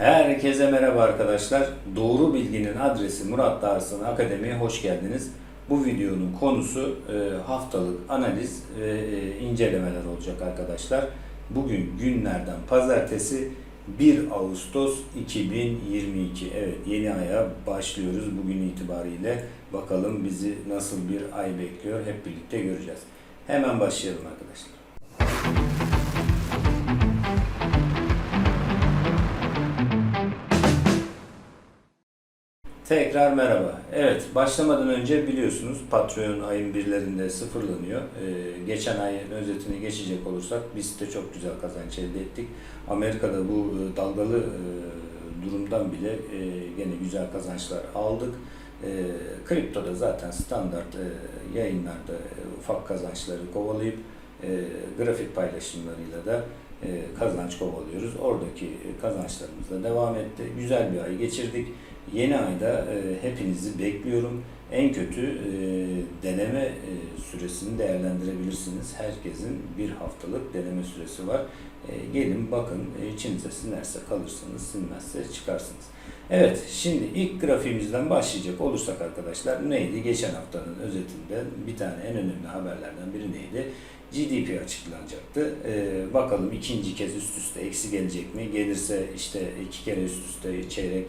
Herkese merhaba arkadaşlar. Doğru Bilginin adresi Murat Dağarsan Akademi'ye hoş geldiniz. Bu videonun konusu e, haftalık analiz ve e, incelemeler olacak arkadaşlar. Bugün günlerden pazartesi 1 Ağustos 2022. Evet yeni aya başlıyoruz bugün itibariyle. Bakalım bizi nasıl bir ay bekliyor hep birlikte göreceğiz. Hemen başlayalım arkadaşlar. Tekrar merhaba. Evet, başlamadan önce biliyorsunuz Patreon ayın birlerinde sıfırlanıyor. Ee, geçen ayın özetini geçecek olursak biz de çok güzel kazanç elde ettik. Amerika'da bu e, dalgalı e, durumdan bile e, gene güzel kazançlar aldık. E, kriptoda zaten standart e, yayınlarda e, ufak kazançları kovalayıp e, grafik paylaşımlarıyla da e, kazanç kovalıyoruz. Oradaki e, kazançlarımız da devam etti. Güzel bir ay geçirdik. Yeni ayda e, hepinizi bekliyorum. En kötü e, deneme e, süresini değerlendirebilirsiniz. Herkesin bir haftalık deneme süresi var. E, gelin bakın e, içinize sinerse kalırsınız, sinmezse çıkarsınız. Evet, şimdi ilk grafiğimizden başlayacak olursak arkadaşlar neydi? Geçen haftanın özetinde bir tane en önemli haberlerden biri neydi? GDP açıklanacaktı. Ee, bakalım ikinci kez üst üste eksi gelecek mi? Gelirse işte iki kere üst üste çeyrek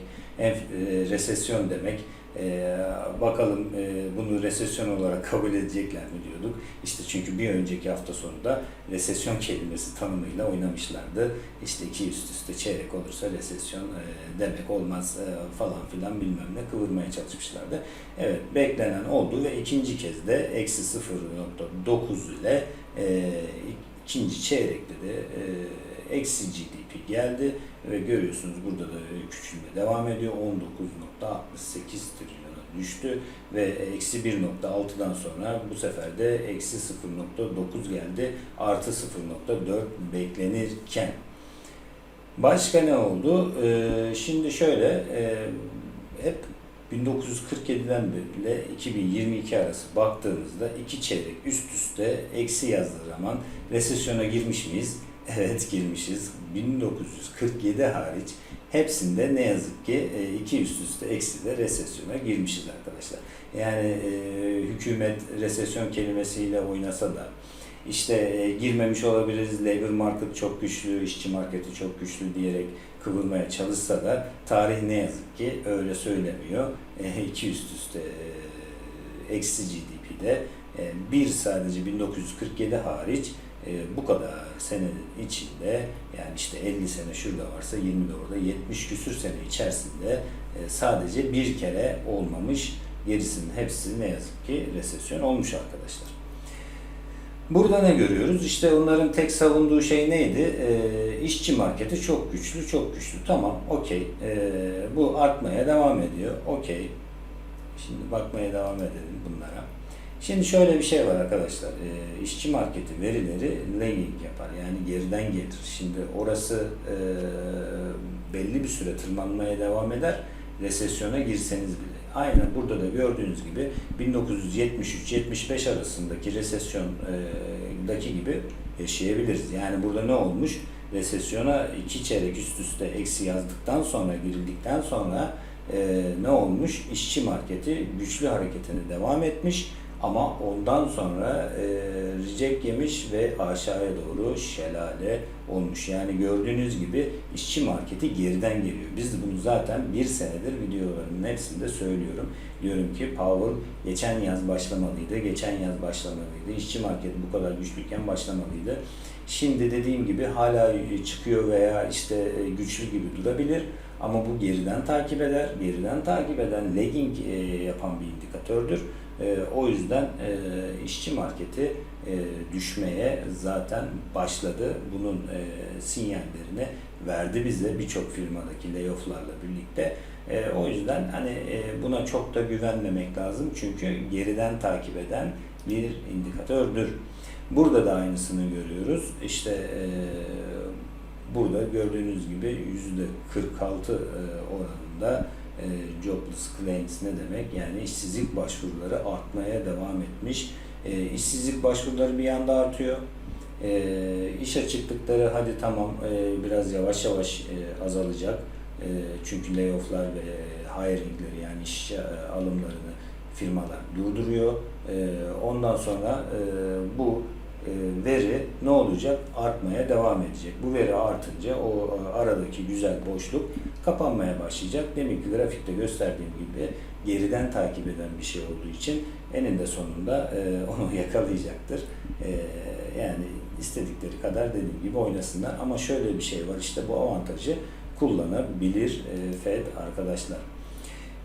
resesyon demek. Ee, bakalım e, bunu resesyon olarak kabul edecekler mi diyorduk. İşte çünkü bir önceki hafta sonunda resesyon kelimesi tanımıyla oynamışlardı. İşte iki üst üste çeyrek olursa resesyon e, demek olmaz e, falan filan bilmem ne kıvırmaya çalışmışlardı. Evet beklenen oldu ve ikinci kez de eksi 0.9 ile e, ikinci çeyrekte de e, eksi GDP geldi ve görüyorsunuz burada da küçülme devam ediyor. 19.68 trilyona düştü ve eksi 1.6'dan sonra bu sefer de eksi 0.9 geldi. Artı 0.4 beklenirken. Başka ne oldu? Ee, şimdi şöyle e, hep 1947'den beri 2022 arası baktığımızda iki çeyrek üst üste eksi yazdığı zaman resesyona girmiş miyiz? Evet girmişiz. 1947 hariç hepsinde ne yazık ki e, iki üst üste eksi de resesyona girmişiz arkadaşlar. Yani e, hükümet resesyon kelimesiyle oynasa da işte e, girmemiş olabiliriz, labor market çok güçlü, işçi marketi çok güçlü diyerek kıvırmaya çalışsa da tarih ne yazık ki öyle söylemiyor. E, iki üst üste e, eksi GDP'de e, bir sadece 1947 hariç e, bu kadar sene içinde yani işte 50 sene şurada varsa 20 de orada 70 küsür sene içerisinde e, sadece bir kere olmamış gerisinin hepsi ne yazık ki resesyon olmuş arkadaşlar. Burada ne görüyoruz? İşte onların tek savunduğu şey neydi? E, işçi marketi çok güçlü, çok güçlü. Tamam, okey. E, bu artmaya devam ediyor. Okey. Şimdi bakmaya devam edelim bunlara. Şimdi şöyle bir şey var arkadaşlar. E, işçi marketi verileri lagging yapar. Yani geriden gelir. Şimdi orası e, belli bir süre tırmanmaya devam eder. Resesyona girseniz bile. Aynen burada da gördüğünüz gibi 1973-75 arasındaki resesyondaki gibi yaşayabiliriz. Yani burada ne olmuş? Resesyona iki çeyrek üst üste eksi yazdıktan sonra girildikten sonra e, ne olmuş? İşçi marketi güçlü hareketine devam etmiş ama ondan sonra e, reject yemiş ve aşağıya doğru şelale olmuş. Yani gördüğünüz gibi işçi marketi geriden geliyor. Biz de bunu zaten bir senedir videolarımın hepsinde söylüyorum. Diyorum ki Powell geçen yaz başlamalıydı, geçen yaz başlamalıydı. İşçi marketi bu kadar güçlüyken başlamalıydı. Şimdi dediğim gibi hala çıkıyor veya işte güçlü gibi durabilir. Ama bu geriden takip eder. Geriden takip eden lagging e, yapan bir indikatördür. E, o yüzden e, işçi marketi e, düşmeye zaten başladı. Bunun e, sinyallerini verdi bize birçok firmadaki layofflarla birlikte. E, o yüzden hani e, buna çok da güvenmemek lazım. Çünkü geriden takip eden bir indikatördür. Burada da aynısını görüyoruz. İşte e, burada gördüğünüz gibi yüzde 46 e, oranında e, jobless claims ne demek? Yani işsizlik başvuruları artmaya devam etmiş. E, işsizlik başvuruları bir yanda artıyor. İş açıklıkları hadi tamam biraz yavaş yavaş azalacak. Çünkü layofflar ve hiringleri yani iş alımlarını firmalar durduruyor. Ondan sonra bu veri ne olacak? Artmaya devam edecek. Bu veri artınca o e, aradaki güzel boşluk kapanmaya başlayacak. Demek ki grafikte gösterdiğim gibi geriden takip eden bir şey olduğu için eninde sonunda e, onu yakalayacaktır. E, yani istedikleri kadar dediğim gibi oynasınlar. Ama şöyle bir şey var işte bu avantajı kullanabilir e, Fed arkadaşlar.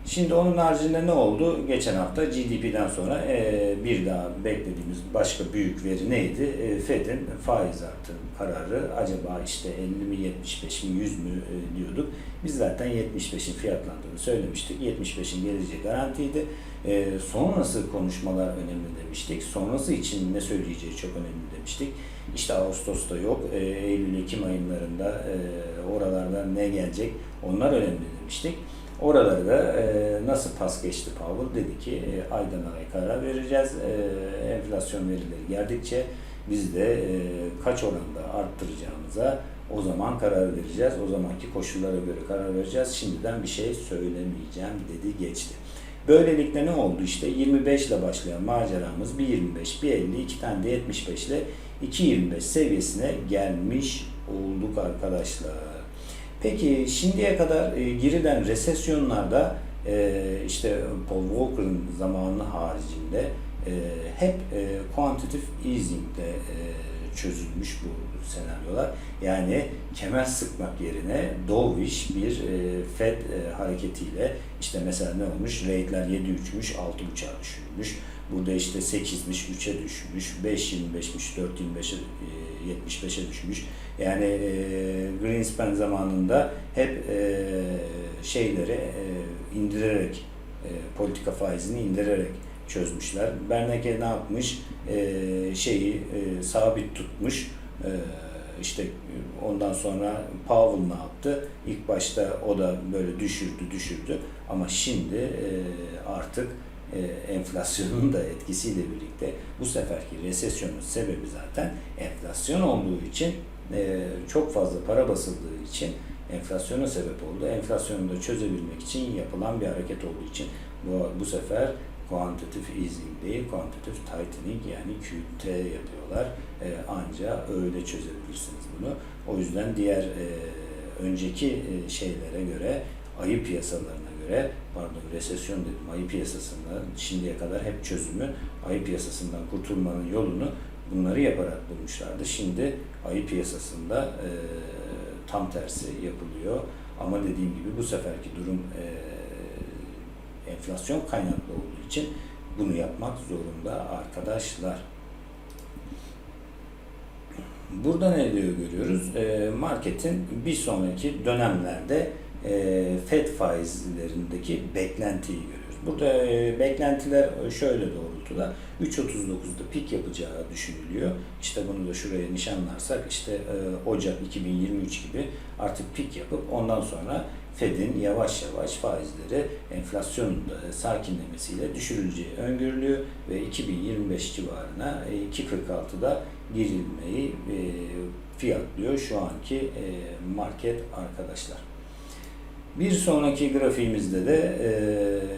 Şimdi onun haricinde ne oldu? Geçen hafta GDP'den sonra e, bir daha beklediğimiz başka büyük veri neydi? E, Fed'in faiz artırım kararı acaba işte 50 mi 75 mi 100 mü e, diyorduk. Biz zaten 75'in fiyatlandığını söylemiştik. 75'in geleceği garantiydi. E, sonrası konuşmalar önemli demiştik. Sonrası için ne söyleyeceği çok önemli demiştik. İşte Ağustos'ta yok. E, Eylül-Ekim aylarında e, oralarda ne gelecek onlar önemli demiştik. Oraları da e, nasıl pas geçti Powell? Dedi ki e, aydan aya karar vereceğiz. E, enflasyon verileri geldikçe biz de e, kaç oranda arttıracağımıza o zaman karar vereceğiz. O zamanki koşullara göre karar vereceğiz. Şimdiden bir şey söylemeyeceğim dedi geçti. Böylelikle ne oldu işte 25 ile başlayan maceramız bir 25, bir 50, iki tane de 75 ile 2.25 seviyesine gelmiş olduk arkadaşlar. Peki şimdiye kadar e, girilen resesyonlarda e, işte Paul Walker'ın zamanı haricinde e, hep e, quantitative easing'de e, çözülmüş bu senaryolar. Yani kemer sıkmak yerine dovish bir e, Fed e, hareketiyle işte mesela ne olmuş? Rate'ler 7.3'müş, 6.5'a düşürmüş. Burada işte 8'miş, 3'e düşmüş. 5.25'miş, 4.25'e e, 75'e düşmüş. Yani e, Greenspan zamanında hep e, şeyleri e, indirerek, e, politika faizini indirerek çözmüşler. Bernanke ne yapmış? E, şeyi e, sabit tutmuş. E, işte ondan sonra Powell ne yaptı? İlk başta o da böyle düşürdü, düşürdü. Ama şimdi e, artık e, enflasyonun da etkisiyle birlikte bu seferki resesyonun sebebi zaten enflasyon olduğu için e, çok fazla para basıldığı için enflasyona sebep oldu. Enflasyonu da çözebilmek için yapılan bir hareket olduğu için bu, bu sefer quantitative easing değil, quantitative tightening yani QT yapıyorlar. E, anca öyle çözebilirsiniz bunu. O yüzden diğer e, önceki e, şeylere göre ayı piyasalarına göre pardon resesyon dedim ayı piyasasında şimdiye kadar hep çözümü ayı piyasasından kurtulmanın yolunu bunları yaparak bulmuşlardı. Şimdi ayı piyasasında e, tam tersi yapılıyor. Ama dediğim gibi bu seferki durum e, enflasyon kaynaklı olduğu için bunu yapmak zorunda arkadaşlar. Burada ne diyor görüyoruz? E, marketin bir sonraki dönemlerde e, FED faizlerindeki beklentiyi görüyoruz. Burada e, beklentiler şöyle doğrultuda 3.39'da pik yapacağı düşünülüyor. İşte bunu da şuraya nişanlarsak işte e, Ocak 2023 gibi artık pik yapıp ondan sonra Fed'in yavaş yavaş faizleri enflasyonun da sakinlemesiyle düşürüleceği öngörülüyor ve 2025 civarına e, 2.46'da girilmeyi fiyatlıyor şu anki market arkadaşlar. Bir sonraki grafiğimizde de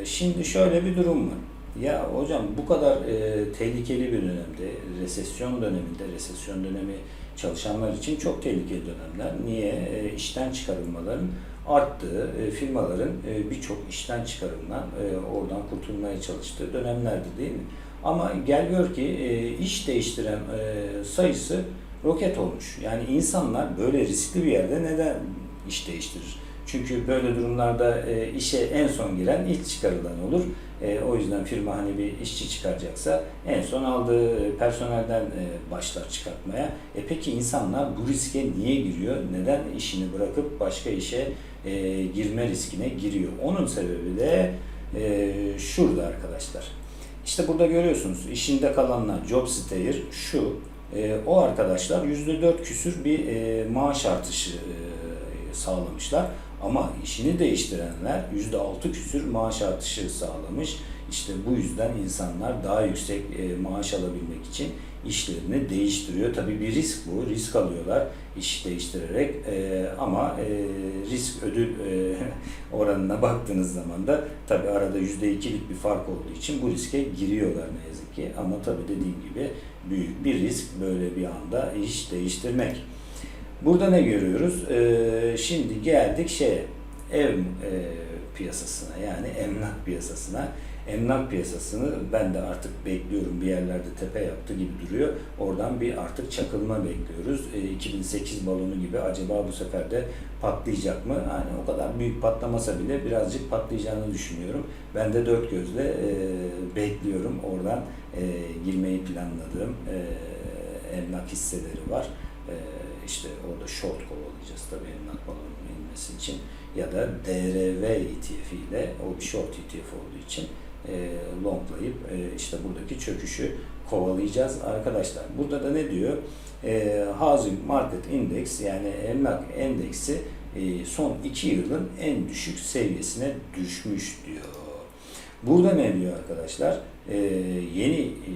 e, şimdi şöyle bir durum var. Ya hocam bu kadar e, tehlikeli bir dönemde, resesyon döneminde, resesyon dönemi çalışanlar için çok tehlikeli dönemler. Niye? E, işten çıkarılmaların arttığı, e, firmaların e, birçok işten çıkarımdan e, oradan kurtulmaya çalıştığı dönemlerdi değil mi? Ama gel gör ki e, iş değiştiren e, sayısı roket olmuş. Yani insanlar böyle riskli bir yerde neden iş değiştirir? Çünkü böyle durumlarda e, işe en son giren ilk çıkarılan olur. E, o yüzden firma hani bir işçi çıkaracaksa en son aldığı personelden e, başlar çıkartmaya. E peki insanlar bu riske niye giriyor? Neden işini bırakıp başka işe e, girme riskine giriyor? Onun sebebi de e, şurada arkadaşlar. İşte burada görüyorsunuz işinde kalanlar job stayers şu. E, o arkadaşlar %4 küsür bir e, maaş artışı e, sağlamışlar. Ama işini değiştirenler %6 küsür maaş artışı sağlamış. İşte bu yüzden insanlar daha yüksek e, maaş alabilmek için işlerini değiştiriyor. Tabii bir risk bu. Risk alıyorlar iş değiştirerek E, ama e, risk ödül oranına baktığınız zaman da tabii arada %2'lik bir fark olduğu için bu riske giriyorlar ne yazık ki. Ama tabii dediğim gibi büyük bir risk böyle bir anda iş değiştirmek. Burada ne görüyoruz? E, şimdi geldik şeye ev e, piyasasına yani emlak piyasasına. Emlak piyasasını ben de artık bekliyorum bir yerlerde tepe yaptı gibi duruyor. Oradan bir artık çakılma bekliyoruz. E, 2008 balonu gibi acaba bu sefer de patlayacak mı? Yani o kadar büyük patlamasa bile birazcık patlayacağını düşünüyorum. Ben de dört gözle e, bekliyorum. Oradan e, girmeyi planladığım e, emlak hisseleri var. İşte orada short kovalayacağız tabii emlak balonunun inmesi için ya da DRV ETF ile o bir short ETF olduğu için e, longlayıp e, işte buradaki çöküşü kovalayacağız arkadaşlar. Burada da ne diyor? E, Housing Market Index yani emlak endeksi e, son 2 yılın en düşük seviyesine düşmüş diyor. Burada ne diyor arkadaşlar? E, yeni e,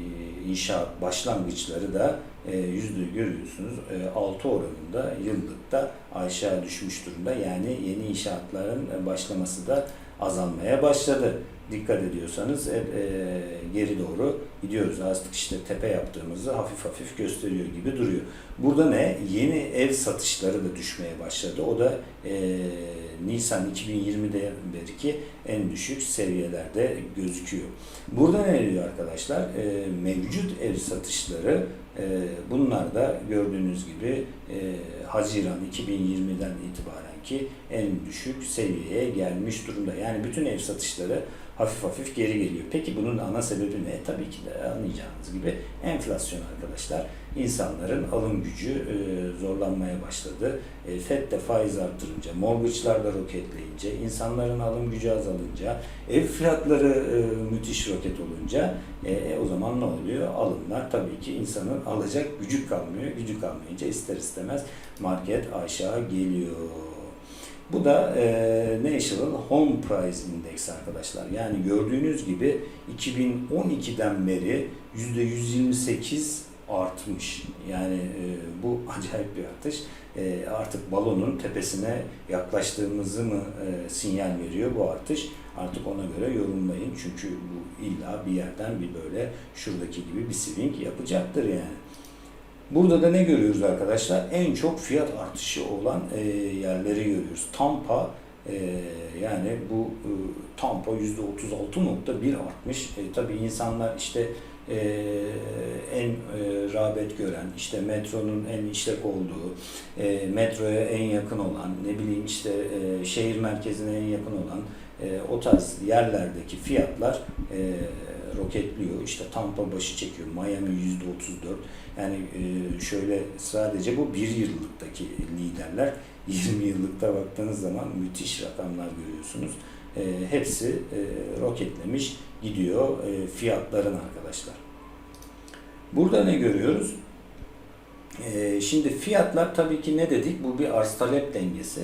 inşaat başlangıçları da yüzde görüyorsunuz e, 6 oranında yıllıkta aşağı düşmüş durumda. Yani yeni inşaatların e, başlaması da azalmaya başladı. Dikkat ediyorsanız hep e, geri doğru gidiyoruz. Artık işte tepe yaptığımızı hafif hafif gösteriyor gibi duruyor. Burada ne? Yeni ev satışları da düşmeye başladı. O da e, Nisan 2020'de beriki en düşük seviyelerde gözüküyor. Burada ne diyor arkadaşlar? E, mevcut ev satışları e, bunlar da gördüğünüz gibi e, Haziran 2020'den itibaren ki en düşük seviyeye gelmiş durumda. Yani bütün ev satışları hafif hafif geri geliyor. Peki bunun ana sebebi ne? Tabii ki de anlayacağınız gibi enflasyon arkadaşlar. İnsanların alım gücü e, zorlanmaya başladı. E, FED de faiz arttırınca, mortgage'lar da roketleyince, insanların alım gücü azalınca, ev fiyatları e, müthiş roket olunca e, o zaman ne oluyor? Alımlar tabii ki insanın alacak gücü kalmıyor. Gücü kalmayınca ister istemez market aşağı geliyor. Bu da e, National Home Price Index arkadaşlar. Yani gördüğünüz gibi 2012'den beri %128 artmış. Yani e, bu acayip bir artış. E, artık balonun tepesine yaklaştığımızı mı e, sinyal veriyor bu artış? Artık ona göre yorumlayın. Çünkü bu illa bir yerden bir böyle şuradaki gibi bir swing yapacaktır yani. Burada da ne görüyoruz arkadaşlar? En çok fiyat artışı olan e, yerleri görüyoruz. Tampa e, yani bu e, Tampa %36.1 artmış. E, tabii insanlar işte e, en e, rağbet gören, işte metronun en işlek olduğu, e, metroya en yakın olan, ne bileyim işte e, şehir merkezine en yakın olan e, o tarz yerlerdeki fiyatlar e, roketliyor. İşte Tampa başı çekiyor. Miami yüzde 34. Yani e, şöyle sadece bu bir yıllıktaki liderler 20 yıllıkta baktığınız zaman müthiş rakamlar görüyorsunuz. E, hepsi e, roketlemiş gidiyor e, fiyatların arkadaşlar. Burada ne görüyoruz? Şimdi fiyatlar tabii ki ne dedik? Bu bir arz talep dengesi.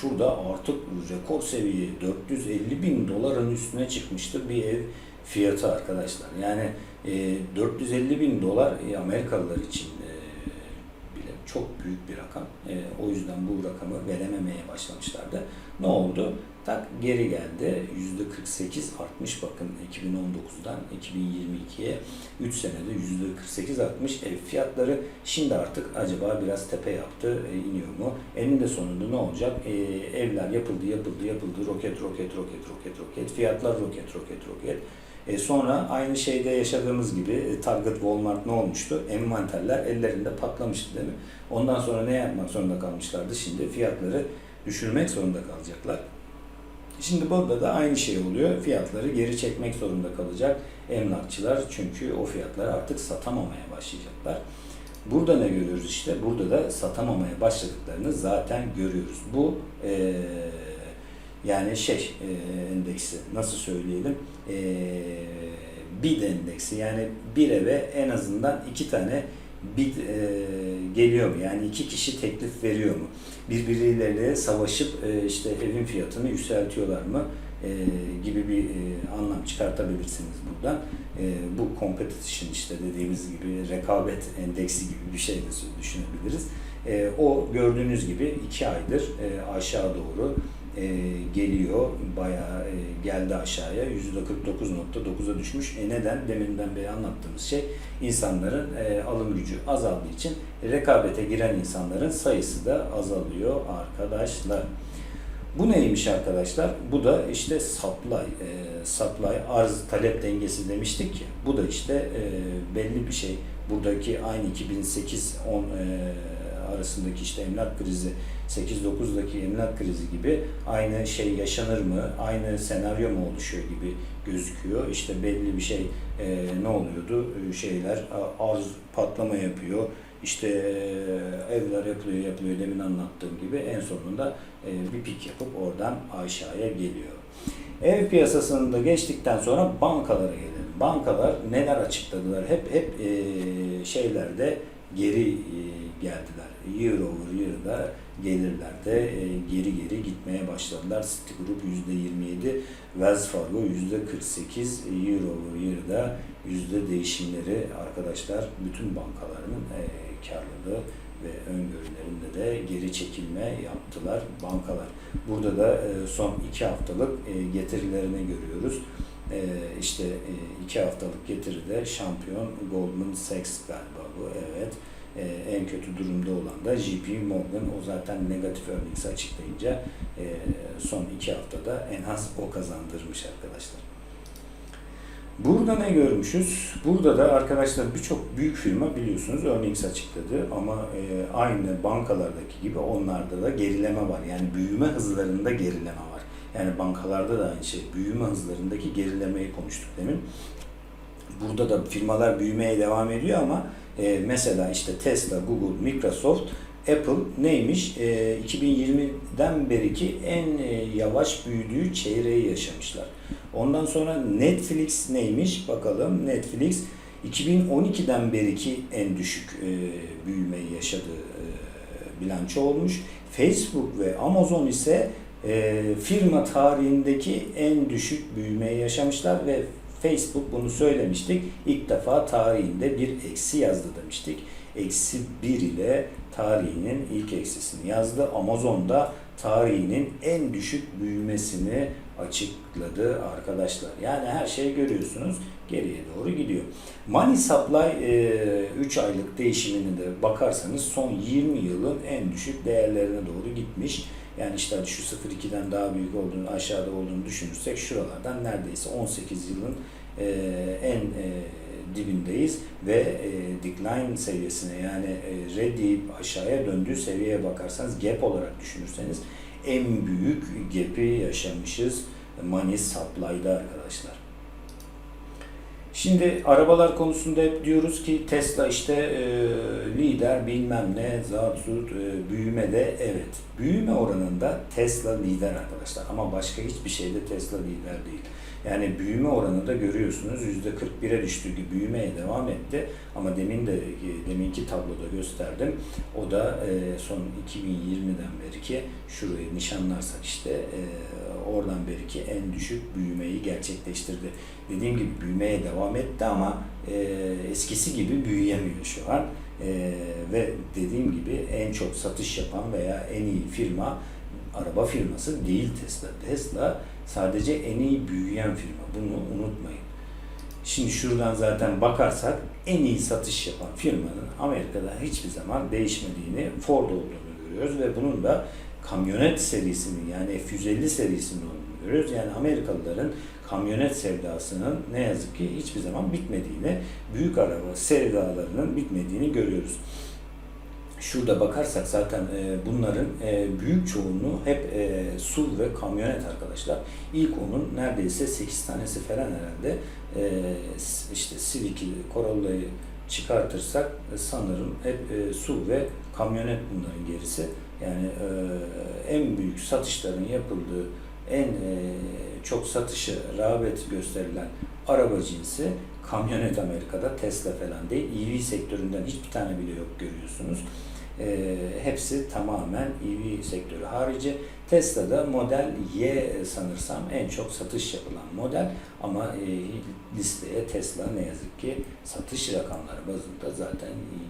Şurada artık rekor seviye 450 bin doların üstüne çıkmıştır bir ev fiyatı arkadaşlar. Yani e, 450 bin dolar e, Amerikalılar için e, bile çok büyük bir rakam. E, o yüzden bu rakamı verememeye başlamışlardı. Ne oldu? Tak geri geldi. %48 artmış bakın 2019'dan 2022'ye 3 senede %48 artmış ev fiyatları. Şimdi artık acaba biraz tepe yaptı, e, iniyor mu? Eninde sonunda ne olacak? E, evler yapıldı, yapıldı, yapıldı. Roket, roket, roket, roket, roket. Fiyatlar roket, roket, roket. E sonra aynı şeyde yaşadığımız gibi e, Target, Walmart ne olmuştu? Envanterler ellerinde patlamıştı değil mi? Ondan sonra ne yapmak zorunda kalmışlardı? Şimdi fiyatları düşürmek zorunda kalacaklar. Şimdi burada da aynı şey oluyor. Fiyatları geri çekmek zorunda kalacak emlakçılar. Çünkü o fiyatları artık satamamaya başlayacaklar. Burada ne görüyoruz işte? Burada da satamamaya başladıklarını zaten görüyoruz. Bu eee yani şey e, endeksi nasıl söyleyelim e, bid endeksi yani bir eve en azından iki tane bid e, geliyor mu? Yani iki kişi teklif veriyor mu? Birbirleriyle savaşıp e, işte evin fiyatını yükseltiyorlar mı? E, gibi bir e, anlam çıkartabilirsiniz buradan. E, bu competition işte dediğimiz gibi rekabet endeksi gibi bir şey de düşünebiliriz. E, o gördüğünüz gibi iki aydır e, aşağı doğru e, geliyor. Bayağı e, geldi aşağıya. %49.9'a düşmüş. E neden? Deminden beri anlattığımız şey insanların e, alım gücü azaldığı için rekabete giren insanların sayısı da azalıyor arkadaşlar. Bu neymiş arkadaşlar? Bu da işte supply, e, supply arz talep dengesi demiştik ya. Bu da işte e, belli bir şey. Buradaki aynı 2008-10 e, arasındaki işte emlak krizi 8-9'daki emlak krizi gibi aynı şey yaşanır mı, aynı senaryo mu oluşuyor gibi gözüküyor. İşte belli bir şey e, ne oluyordu? E, şeyler arz patlama yapıyor. İşte e, evler yapılıyor yapılıyor demin anlattığım gibi en sonunda e, bir pik yapıp oradan aşağıya geliyor. Ev piyasasında geçtikten sonra bankalara gelelim. Bankalar neler açıkladılar? Hep hep e, şeylerde geri e, geldiler. Year over year'da gelirlerde e, geri geri gitmeye başladılar. Citigroup %27, Wells Fargo %48, year over year'da yüzde değişimleri arkadaşlar bütün bankaların e, karlılığı ve öngörülerinde de geri çekilme yaptılar bankalar. Burada da e, son iki haftalık e, getirilerini görüyoruz. E, işte e, iki haftalık getiride şampiyon Goldman Sachs galiba bu evet. E, en kötü durumda olan da JP Morgan. O zaten negatif earnings açıklayınca e, son iki haftada en az o kazandırmış arkadaşlar. Burada ne görmüşüz? Burada da arkadaşlar birçok büyük firma biliyorsunuz earnings açıkladı ama e, aynı bankalardaki gibi onlarda da gerileme var. Yani büyüme hızlarında gerileme var. Yani bankalarda da aynı şey. Büyüme hızlarındaki gerilemeyi konuştuk demin. Burada da firmalar büyümeye devam ediyor ama e, mesela işte Tesla, Google, Microsoft, Apple neymiş? E, 2020'den beriki en e, yavaş büyüdüğü çeyreği yaşamışlar. Ondan sonra Netflix neymiş? Bakalım Netflix 2012'den beriki en düşük e, büyümeyi yaşadığı e, bilanço olmuş. Facebook ve Amazon ise e, firma tarihindeki en düşük büyümeyi yaşamışlar ve Facebook bunu söylemiştik. İlk defa tarihinde bir eksi yazdı demiştik. Eksi 1 ile tarihinin ilk eksisini yazdı. Amazon'da tarihinin en düşük büyümesini açıkladı arkadaşlar. Yani her şeyi görüyorsunuz geriye doğru gidiyor. Money Supply 3 aylık değişimine de bakarsanız son 20 yılın en düşük değerlerine doğru gitmiş. Yani işte şu 0.2'den daha büyük olduğunu, aşağıda olduğunu düşünürsek şuralardan neredeyse 18 yılın e, en e, dibindeyiz ve e, decline seviyesine yani e, reddeyip aşağıya döndüğü seviyeye bakarsanız gap olarak düşünürseniz en büyük gap'i yaşamışız money supply'da arkadaşlar. Şimdi arabalar konusunda hep diyoruz ki Tesla işte e, lider bilmem ne zatsut e, büyümede evet. Büyüme oranında Tesla lider arkadaşlar ama başka hiçbir şeyde Tesla lider değil. Yani büyüme oranı da görüyorsunuz %41'e düştüğü gibi büyümeye devam etti. Ama demin de deminki tabloda gösterdim. O da e, son 2020'den beri ki şurayı nişanlarsak işte e, oradan beri ki en düşük büyümeyi gerçekleştirdi. Dediğim gibi büyümeye devam etti ama e, eskisi gibi büyüyemiyor şu an. E, ve dediğim gibi en çok satış yapan veya en iyi firma araba firması değil Tesla. Tesla sadece en iyi büyüyen firma. Bunu unutmayın. Şimdi şuradan zaten bakarsak en iyi satış yapan firmanın Amerika'da hiçbir zaman değişmediğini Ford olduğunu görüyoruz ve bunun da kamyonet serisinin yani F-150 serisinin olduğunu görüyoruz. Yani Amerikalıların kamyonet sevdasının ne yazık ki hiçbir zaman bitmediğini, büyük araba sevdalarının bitmediğini görüyoruz. Şurada bakarsak zaten e, bunların e, büyük çoğunluğu hep e, SUV ve kamyonet arkadaşlar. İlk onun neredeyse 8 tanesi falan herhalde işte Civic'i, Corolla'yı çıkartırsak sanırım hep SUV ve kamyonet bunların gerisi. Yani e, en büyük satışların yapıldığı, en e, çok satışı rağbet gösterilen araba cinsi. Kamyonet Amerika'da Tesla falan değil. EV sektöründen hiçbir tane bile yok görüyorsunuz. E, hepsi tamamen EV sektörü harici. Tesla'da model Y sanırsam en çok satış yapılan model ama e, listeye Tesla ne yazık ki satış rakamları bazında zaten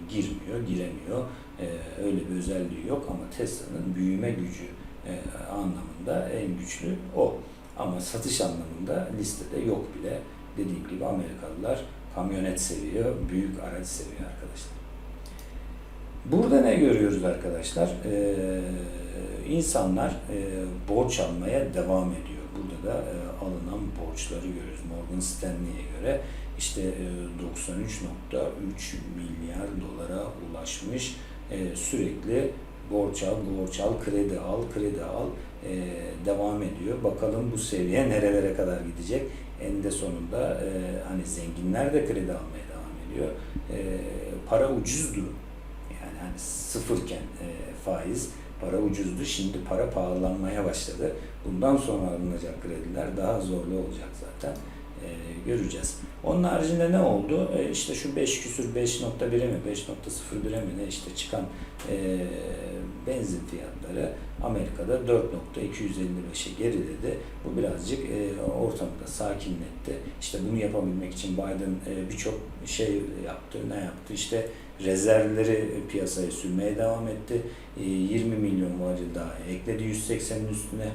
girmiyor, giremiyor. E, öyle bir özelliği yok ama Tesla'nın büyüme gücü e, anlamında en güçlü o. Ama satış anlamında listede yok bile. Dediğim gibi Amerikalılar kamyonet seviyor, büyük araç seviyor arkadaşlar. Burada ne görüyoruz arkadaşlar? Ee, insanlar e, borç almaya devam ediyor. Burada da e, alınan borçları görüyoruz. Morgan Stanley'e göre işte e, 93.3 milyar dolara ulaşmış. E, sürekli borç al, borç al, kredi al, kredi al e, devam ediyor. Bakalım bu seviye nerelere kadar gidecek? En de sonunda e, hani zenginler de kredi almaya devam ediyor. E, para ucuzdu. Yani sıfırken e, faiz para ucuzdu. Şimdi para pahalanmaya başladı. Bundan sonra alınacak krediler daha zorlu olacak zaten. E, göreceğiz. Onun haricinde ne oldu? E, işte şu 5 küsür 5.1'e mi 5.01'e mi ne işte çıkan e, benzin fiyatları Amerika'da 4.255'e geriledi. Bu birazcık e, ortamı da sakinletti. İşte bunu yapabilmek için Biden e, birçok şey yaptı. Ne yaptı? İşte rezervleri piyasaya sürmeye devam etti. E, 20 milyon varil daha ekledi 180'in üstüne.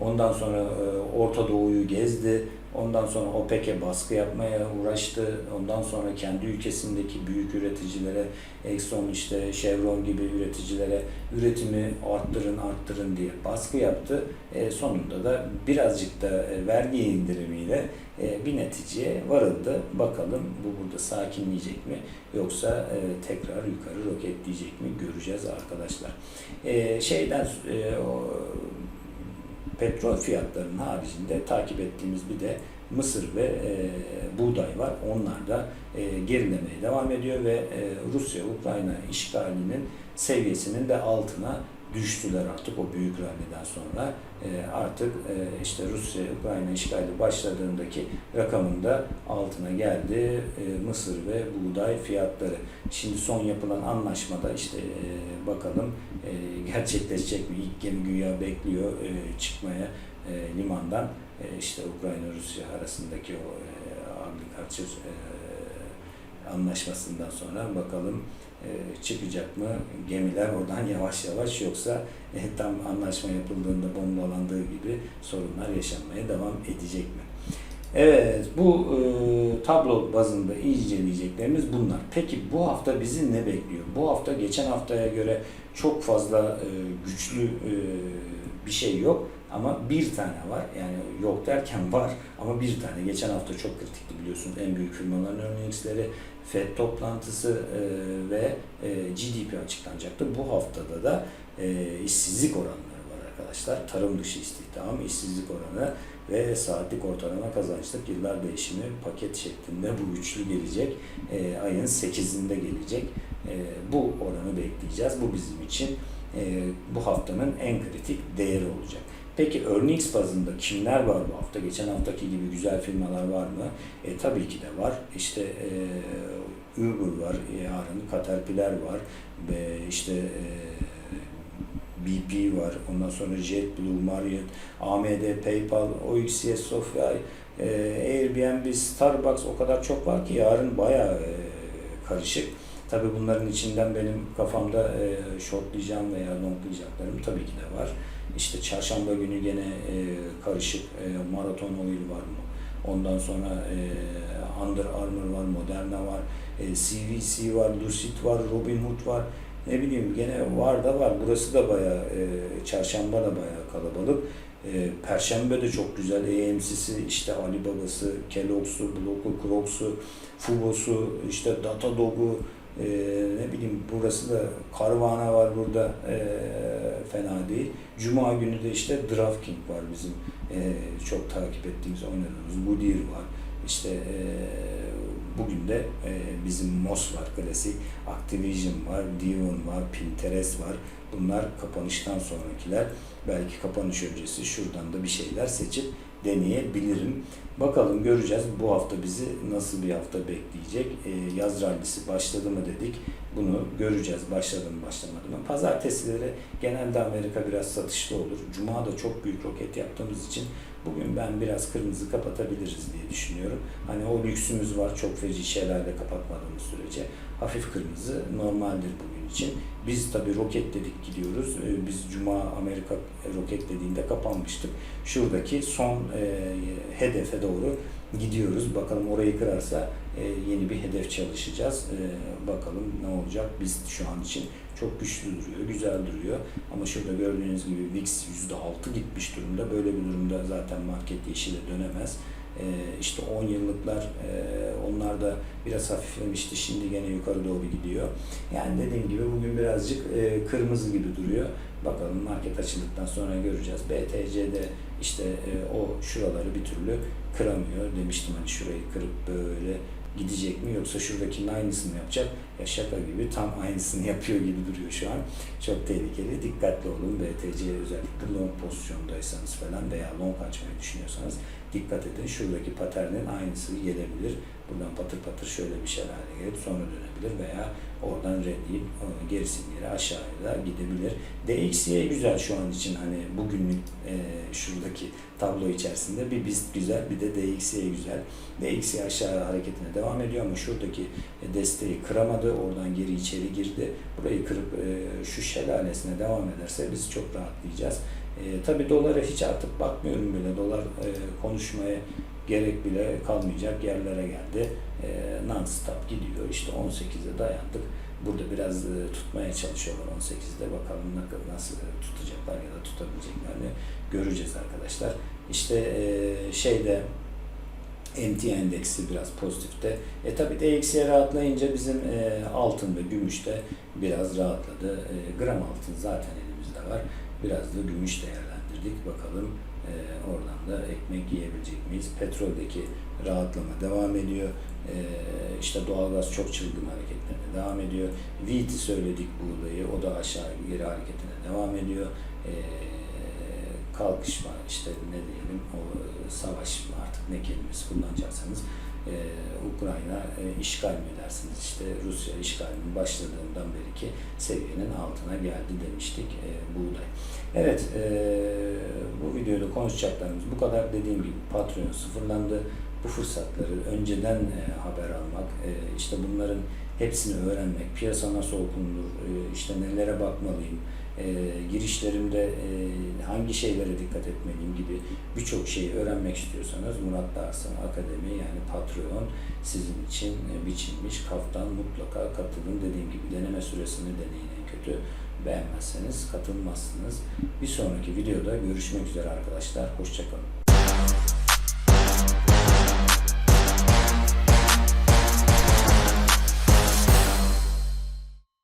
Ondan sonra e, Orta Doğu'yu gezdi. Ondan sonra OPEC'e baskı yapmaya uğraştı. Ondan sonra kendi ülkesindeki büyük üreticilere, Exxon işte Chevron gibi üreticilere üretimi arttırın arttırın diye baskı yaptı. E, sonunda da birazcık da e, vergi indirimiyle e, bir neticeye varıldı. Bakalım bu burada sakinleyecek mi yoksa e, tekrar yukarı roketleyecek mi göreceğiz arkadaşlar. E, şeyden e, o, petrol fiyatlarının haricinde takip ettiğimiz bir de mısır ve e, buğday var. Onlar da e, gerilemeye devam ediyor ve e, Rusya-Ukrayna işgalinin seviyesinin de altına düştüler artık o büyük ralliden sonra. E, artık e, işte Rusya-Ukrayna işgali başladığındaki rakamında altına geldi e, mısır ve buğday fiyatları. Şimdi son yapılan anlaşmada işte e, bakalım e, gerçekleşecek mi? İlk gemi güya bekliyor e, çıkmaya e, limandan. E, işte Ukrayna-Rusya arasındaki o e, e, anlaşmasından sonra bakalım çıkacak mı gemiler oradan yavaş yavaş yoksa e, tam anlaşma yapıldığında bombalandığı gibi sorunlar yaşanmaya devam edecek mi? Evet, bu e, tablo bazında inceleyeceklerimiz bunlar. Peki bu hafta bizi ne bekliyor? Bu hafta geçen haftaya göre çok fazla e, güçlü e, bir şey yok ama bir tane var. Yani yok derken var ama bir tane. Geçen hafta çok kritikti biliyorsunuz. En büyük firmaların earningsleri, FED toplantısı e, ve e, GDP açıklanacaktı. Bu haftada da e, işsizlik oranları var arkadaşlar. Tarım dışı istihdam, işsizlik oranı ve saatlik ortalama kazançlık yıllar değişimi paket şeklinde bu üçlü gelecek. Ayın 8'inde gelecek. Bu oranı bekleyeceğiz. Bu bizim için bu haftanın en kritik değeri olacak. Peki earnings bazında kimler var bu hafta? Geçen haftaki gibi güzel firmalar var mı? E, tabii ki de var. İşte e, Uber var, yarın Caterpillar var ve işte e, BP var, ondan sonra JetBlue, Marriott, AMD, PayPal, OXCS, Sofya, e, Airbnb, Starbucks o kadar çok var ki yarın bayağı e, karışık. Tabii bunların içinden benim kafamda e, shortlayacağım veya longlayacaklarım tabii ki de var. İşte çarşamba günü gene e, karışık e, maraton oil var mı? Ondan sonra e, Under Armour var, Moderna var, e, CVC var, Lucid var, Robinhood var. Ne bileyim gene var da var. Burası da bayağı, e, çarşamba da bayağı kalabalık. E, Perşembe de çok güzel. AMC'si, işte Alibaba'sı, Kellogg'su, Block'u, Crocs'u, Fubo'su, işte Datadog'u, e, ne bileyim burası da Carvana var burada e, fena değil. Cuma günü de işte DraftKings var bizim e, çok takip ettiğimiz oynadığımız Goodyear var. İşte e, bugün de e, bizim MOS var klasik, Activision var, Devon var, Pinterest var. Bunlar kapanıştan sonrakiler. Belki kapanış öncesi şuradan da bir şeyler seçip deneyebilirim. Bakalım göreceğiz bu hafta bizi nasıl bir hafta bekleyecek. E, yaz rallisi başladı mı dedik. Bunu göreceğiz başladı mı başlamadı mı. Pazartesileri genelde Amerika biraz satışlı olur. Cuma da çok büyük roket yaptığımız için bugün ben biraz kırmızı kapatabiliriz diye düşünüyorum. Hani o lüksümüz var çok feci şelale kapatmadığımız sürece. Hafif kırmızı normaldir bugün için. Biz tabii roketledik gidiyoruz. Ee, Biz Cuma Amerika roketlediğinde kapanmıştık. Şuradaki son e, hedefe doğru gidiyoruz. Bakalım orayı kırarsa e, yeni bir hedef çalışacağız. E, bakalım ne olacak. Biz şu an için çok güçlü duruyor, güzel duruyor. Ama şurada gördüğünüz gibi VIX %6 gitmiş durumda. Böyle bir durumda zaten market yeşile dönemez. E, işte 10 yıllıklar e, onlar da biraz hafiflemişti. Şimdi gene yukarı doğru gidiyor. Yani dediğim gibi bugün birazcık e, kırmızı gibi duruyor. Bakalım market açıldıktan sonra göreceğiz. BTC'de işte e, o şuraları bir türlü kıramıyor. Demiştim hani şurayı kırıp böyle gidecek mi yoksa şuradakinin aynısını yapacak? Ya şaka gibi tam aynısını yapıyor gibi duruyor şu an. Çok tehlikeli. Dikkatli olun. BTC özellikle long pozisyondaysanız falan veya long açmayı düşünüyorsanız dikkat edin. Şuradaki paternin aynısı gelebilir. Buradan patır patır şöyle bir şeyler gelip sonra dönebilir veya oradan reddeyip e, geri aşağıya gidebilir. DXY güzel şu an için hani bugünlük e, şuradaki tablo içerisinde bir BIST güzel bir de DXY güzel. DXY aşağı hareketine devam ediyor ama şuradaki desteği kıramadı. Oradan geri içeri girdi. Burayı kırıp e, şu şelalesine devam ederse biz çok rahatlayacağız. E, tabii dolara hiç artık bakmıyorum bile. Dolar e, konuşmaya gerek bile kalmayacak yerlere geldi. E, non-stop gidiyor. İşte 18'e dayandık. Burada biraz e, tutmaya çalışıyorlar 18'de. Bakalım nasıl tutacaklar ya da tutabilecekler mi göreceğiz arkadaşlar. İşte e, şeyde MT endeksi biraz pozitifte. E tabi DXY rahatlayınca bizim e, altın ve gümüş de biraz rahatladı. E, gram altın zaten elimizde var. Biraz da gümüş değerlendirdik. Bakalım e, oradan da ekmek yiyebilecek miyiz? Petroldeki rahatlama devam ediyor. E, işte doğalgaz çok çılgın hareketlerine devam ediyor. Wheat'i söyledik buğdayı. O da aşağı geri hareketine devam ediyor. E, kalkışma işte ne diyelim o savaş artık ne kelimesi kullanacaksanız e, Ukrayna e, işgal mi dersiniz işte Rusya işgalinin başladığından beri ki seviyenin altına geldi demiştik e, buğday. Evet e, bu videoda konuşacaklarımız bu kadar dediğim gibi Patreon sıfırlandı. Bu fırsatları önceden e, haber almak, e, işte bunların hepsini öğrenmek, piyasa nasıl okunur, e, işte nelere bakmalıyım, e, girişlerimde e, hangi şeylere dikkat etmeliyim gibi birçok şeyi öğrenmek istiyorsanız Murat Dağsan Akademi yani Patreon sizin için e, biçilmiş kaftan mutlaka katılın. Dediğim gibi deneme süresini deneyin en kötü. Beğenmezseniz katılmazsınız. Bir sonraki videoda görüşmek üzere arkadaşlar. Hoşçakalın.